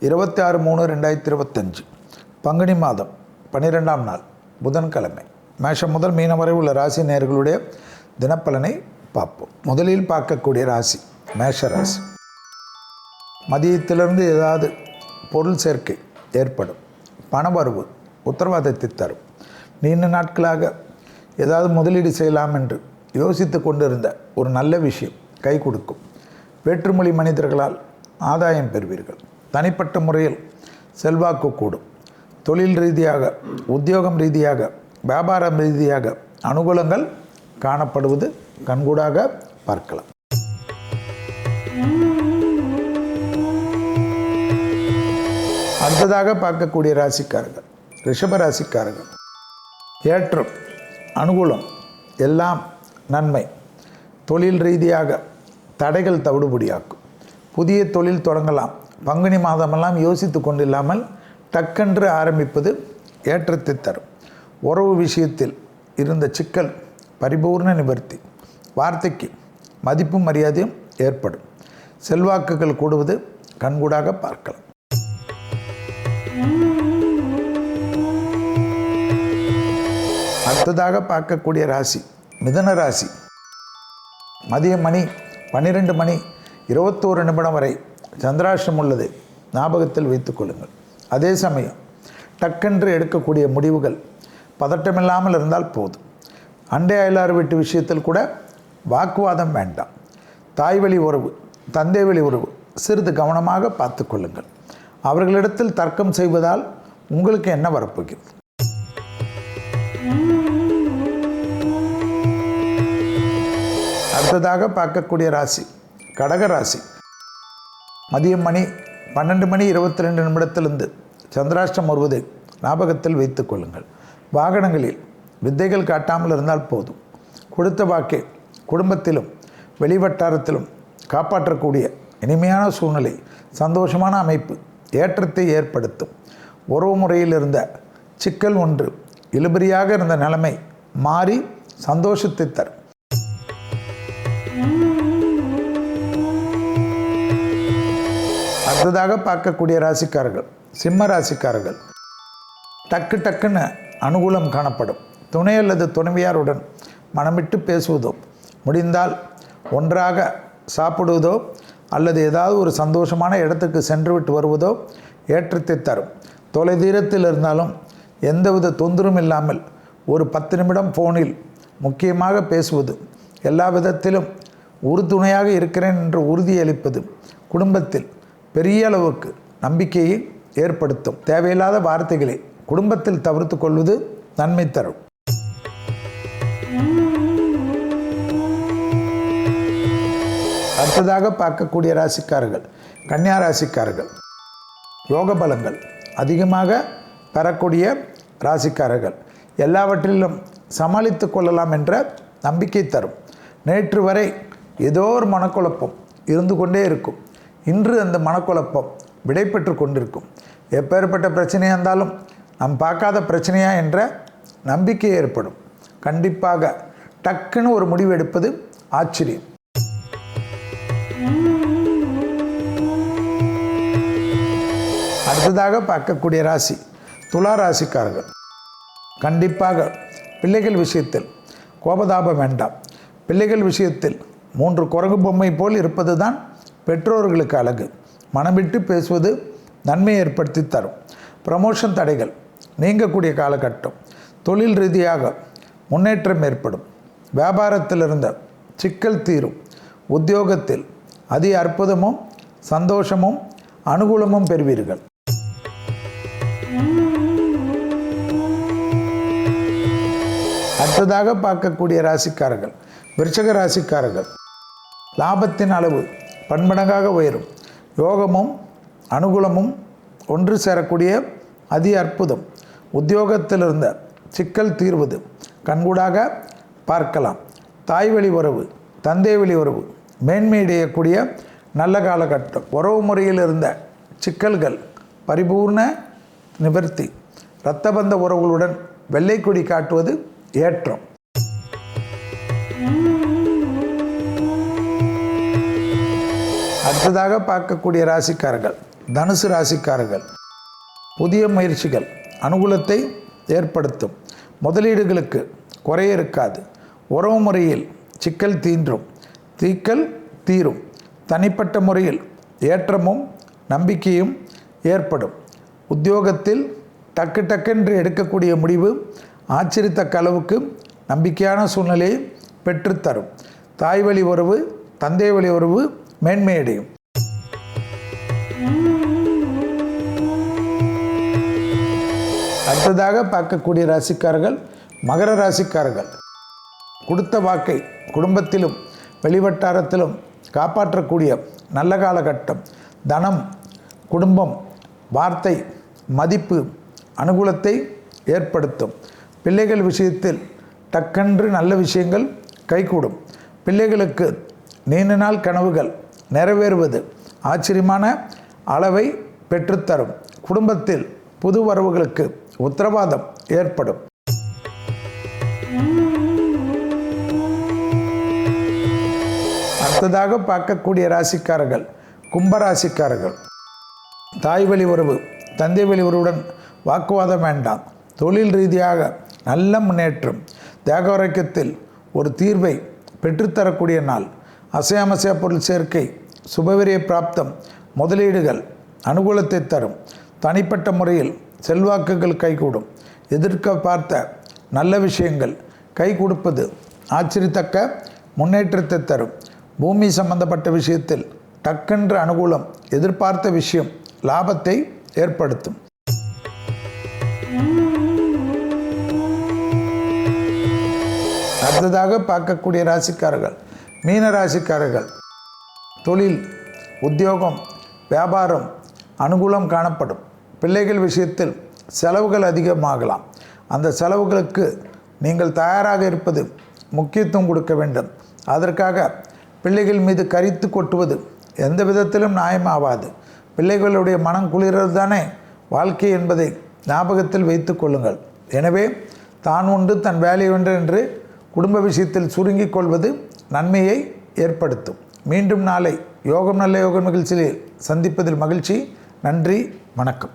இருபத்தி ஆறு மூணு ரெண்டாயிரத்தி இருபத்தஞ்சு. பங்குனி மாதம் பன்னிரெண்டாம் நாள் புதன்கிழமை. மேஷம் முதல் மீனம் வரை உள்ள ராசி நேர்களுடைய தினப்பலனை பார்ப்போம். முதலில் பார்க்கக்கூடிய ராசி மேஷ ராசி. மதியத்திலிருந்து ஏதாவது பொருள் சேர்க்கை ஏற்படும். பணவரவு உத்தரவாதத்தை தரும். நீண்ட நாட்களாக ஏதாவது முதலீடு செய்யலாம் என்று யோசித்து கொண்டிருந்த ஒரு நல்ல விஷயம் கை கொடுக்கும். வேற்றுமொழி மனிதர்களால் ஆதாயம் பெறுவீர்கள். தனிப்பட்ட முறையில் செல்வாக்கு கூடும். தொழில் ரீதியாக உத்தியோகம் ரீதியாக வியாபாரம் ரீதியாக அனுகூலங்கள் காணப்படுவது கண்கூடாக பார்க்கலாம். அடுத்ததாக பார்க்கக்கூடிய ராசிக்காரர்கள் ரிஷப ராசிக்காரர்கள். ஏற்றம் அனுகூலம் எல்லாம் நன்மை. தொழில் ரீதியாக தடைகள் தவிடுபடியாக்கும். புதிய தொழில் தொடங்கலாம். பங்குனி மாதமெல்லாம் யோசித்து கொண்டில்லாமல் டக்கென்று ஆரம்பிப்பது ஏற்றத்தை தரும். உறவு விஷயத்தில் இருந்த சிக்கல் பரிபூர்ண நிவர்த்தி. வார்த்தைக்கு மதிப்பும் மரியாதையும் ஏற்படும். செல்வாக்குகள் கூடுவது கண்கூடாக பார்க்கலாம். அடுத்ததாக பார்க்கக்கூடிய ராசி மிதன ராசி. மதிய மணி பன்னிரெண்டு மணி இருபத்தோரு நிமிடம் வரை சந்திராஷ்டம் உள்ளது. ஞாபகத்தில் வைத்துக் கொள்ளுங்கள். அதே சமயம் டக்கென்று எடுக்கக்கூடிய முடிவுகள் பதட்டமில்லாமல் இருந்தால் போதும். அண்டை அயலார் வீட்டு விஷயத்தில் கூட வாக்குவாதம் வேண்டாம். தாய் வழி உறவு தந்தை வழி உறவு சிறிது கவனமாக பார்த்து கொள்ளுங்கள். அவர்களிடத்தில் தர்க்கம் செய்வதால் உங்களுக்கு என்ன வரப்போகிறது? அடுத்ததாக பார்க்கக்கூடிய ராசி கடக ராசி. மதியம் மணி பன்னெண்டு மணி இருபத்தி ரெண்டு நிமிடத்திலிருந்து சந்திராஷ்டம் வருவதை ஞாபகத்தில் வைத்துக் கொள்ளுங்கள். வாகனங்களில் வித்தைகள் காட்டாமல் இருந்தால் போதும். கொடுத்த வாக்கை குடும்பத்திலும் வெளிவட்டாரத்திலும் காப்பாற்றக்கூடிய இனிமையான சூழ்நிலை சந்தோஷமான அமைப்பு ஏற்றத்தை ஏற்படுத்தும். உறவு முறையில் இருந்த சிக்கல் ஒன்று இழுபறியாக இருந்த நிலைமை மாறி சந்தோஷத்தை தரும். அடுத்ததாக பார்க்கக்கூடிய ராசிக்காரர்கள் சிம்ம ராசிக்காரர்கள். டக்கு டக்குன்னு அனுகூலம் காணப்படும். துணை அல்லது துணைவியாருடன் மனமிட்டு பேசுவதோ முடிந்தால் ஒன்றாக சாப்பிடுவதோ அல்லது ஏதாவது ஒரு சந்தோஷமான இடத்துக்கு சென்றுவிட்டு வருவதோ ஏற்றத்தை தரும். தொலைதூரத்தில் இருந்தாலும் எந்தவித தொந்தரும் இல்லாமல் ஒரு பத்து நிமிடம் ஃபோனில் முக்கியமாக பேசுவது எல்லா விதத்திலும் உறுதுணையாக இருக்கிறேன் என்று உறுதியளிப்பது குடும்பத்தில் பெரிய அளவுக்கு நம்பிக்கையை ஏற்படுத்தும். தேவையில்லாத வார்த்தைகளை குடும்பத்தில் தவிர்த்து கொள்வது நன்மை தரும். அடுத்ததாக பார்க்கக்கூடிய ராசிக்காரர்கள் கன்னியா ராசிக்காரர்கள். யோக பலங்கள் அதிகமாக பெறக்கூடிய ராசிக்காரர்கள். எல்லாவற்றிலும் சமாளித்து கொள்ளலாம் என்ற நம்பிக்கை தரும். நேற்று வரை ஏதோ ஒரு மனக்குழப்பம் இருந்து கொண்டே இருக்கும். இன்று அந்த மனக்குழப்பம் விடைபெற்று கொண்டிருக்கும். எப்பேற்பட்ட பிரச்சனையாக இருந்தாலும் நாம் பார்க்காத பிரச்சனையா என்ற நம்பிக்கை ஏற்படும். கண்டிப்பாக டக்குன்னு ஒரு முடிவு எடுப்பது ஆச்சரியம். அடுத்ததாக பார்க்கக்கூடிய ராசி துலா ராசிக்காரர்கள். கண்டிப்பாக பிள்ளைகள் விஷயத்தில் கோபதாபம் வேண்டாம். பிள்ளைகள் விஷயத்தில் மூன்று குரங்கு பொம்மை போல் இருப்பது தான் பெற்றோர்களுக்கு அழகு. மனமிட்டு பேசுவது நன்மை ஏற்படுத்தி தரும். ப்ரமோஷன் தடைகள். நீங்கக்கூடிய காலகட்டம். தொழில் ரீதியாக முன்னேற்றம் ஏற்படும். வியாபாரத்தில் இருந்த சிக்கல் தீரும். உத்தியோகத்தில் அதி அற்புதமும் சந்தோஷமும் அனுகூலமும் பெறுவீர்கள். அடுத்ததாக பார்க்கக்கூடிய ராசிக்காரர்கள். விருச்சக ராசிக்காரர்கள். லாபத்தின் அளவு பன்மடங்காக உயரும். யோகமும் அனுகூலமும் ஒன்று சேரக்கூடிய அதி அற்புதம். உத்தியோகத்தில் இருந்த சிக்கல் தீர்வது. கண்கூடாக பார்க்கலாம். தாய் வழி உறவு தந்தை வழி உறவு மேன்மையடையக்கூடிய நல்ல காலகட்டம். உறவு முறையில் இருந்த சிக்கல்கள் பரிபூர்ண நிவர்த்தி. இரத்தபந்த உறவுகளுடன் வெள்ளைக்கொடி காட்டுவது ஏற்றம். அடுத்ததாக பார்க்கக்கூடிய ராசிக்காரர்கள் தனுசு ராசிக்காரர்கள் புதிய முயற்சிகள் அனுகூலத்தை ஏற்படுத்தும். முதலீடுகளுக்கு குறைய இருக்காது. உறவு முறையில் சிக்கல் தீன்றும் தீக்கல் தீரும். தனிப்பட்ட முறையில் ஏற்றமும் நம்பிக்கையும் ஏற்படும். உத்தியோகத்தில் டக்கு டக்கென்று எடுக்கக்கூடிய முடிவு ஆச்சரித்த அளவுக்கு நம்பிக்கையான சூழ்நிலையை பெற்றுத்தரும். தாய் வழி உறவு தந்தை வழி உறவு மேன்மையடையும். அடுத்ததாக பார்க்கக்கூடிய ராசிக்காரர்கள் மகர ராசிக்காரர்கள். கொடுத்த வாக்கை குடும்பத்திலும் வெளிவட்டாரத்திலும் காப்பாற்றக்கூடிய நல்ல காலகட்டம். தனம் குடும்பம் வார்த்தை மதிப்பு அனுகூலத்தை ஏற்படுத்தும். பிள்ளைகள் விஷயத்தில் டக்கென்று நல்ல விஷயங்கள் கைகூடும். பிள்ளைகளுக்கு நீண்ட நாள் கனவுகள் நிறைவேறுவது ஆச்சரியமான அளவை பெற்றுத்தரும். குடும்பத்தில் புது வரவுகளுக்கு உத்தரவாதம் ஏற்படும். அடுத்ததாக பார்க்கக்கூடிய ராசிக்காரர்கள் கும்பராசிக்காரர்கள். தாய் வழி உறவு தந்தை வழி உறவுடன் வாக்குவாதம் வேண்டாம். தொழில் ரீதியாக நல்ல முன்னேற்றம் தேகோரைக்கத்தில் ஒரு தீர்வை பெற்றுத்தரக்கூடிய நாள். அசையாமசைய பொருள் சேர்க்கை சுபவிரிய பிராப்தம் முதலீடுகள் அனுகூலத்தை தரும். தனிப்பட்ட முறையில் செல்வாக்குகள் கைகூடும். எதிர்க்க பார்த்த நல்ல விஷயங்கள் கை கொடுப்பது ஆச்சரியத்தக்க முன்னேற்றத்தை தரும். பூமி சம்பந்தப்பட்ட விஷயத்தில் டக்கென்ற அனுகூலம் எதிர்பார்த்த விஷயம் லாபத்தை ஏற்படுத்தும். அடுத்ததாக பார்க்கக்கூடிய ராசிக்காரர்கள் மீன ராசிக்காரர்கள். தொழில் உத்தியோகம் வியாபாரம் அனுகூலம் காணப்படும். பிள்ளைகள் விஷயத்தில் செலவுகள் அதிகமாகலாம். அந்த செலவுகளுக்கு நீங்கள் தயாராக இருப்பது முக்கியத்துவம் கொடுக்க வேண்டும். அதற்காக பிள்ளைகள் மீது கரித்து கொட்டுவது எந்த விதத்திலும் நியாயமாவாது பிள்ளைகளுடைய மனம் குளிர்றது தானே வாழ்க்கை என்பதை ஞாபகத்தில் வைத்து கொள்ளுங்கள். எனவே தான் உண்டு தன் வேலை ஒன்று என்று குடும்ப விஷயத்தில் சுருங்கிக் கொள்வது நன்மையை ஏற்படுத்தும். மீண்டும் நாளை யோகம் நல்ல யோகம் நிகழ்ச்சியில் சந்திப்பதில் மகிழ்ச்சி. நன்றி வணக்கம்.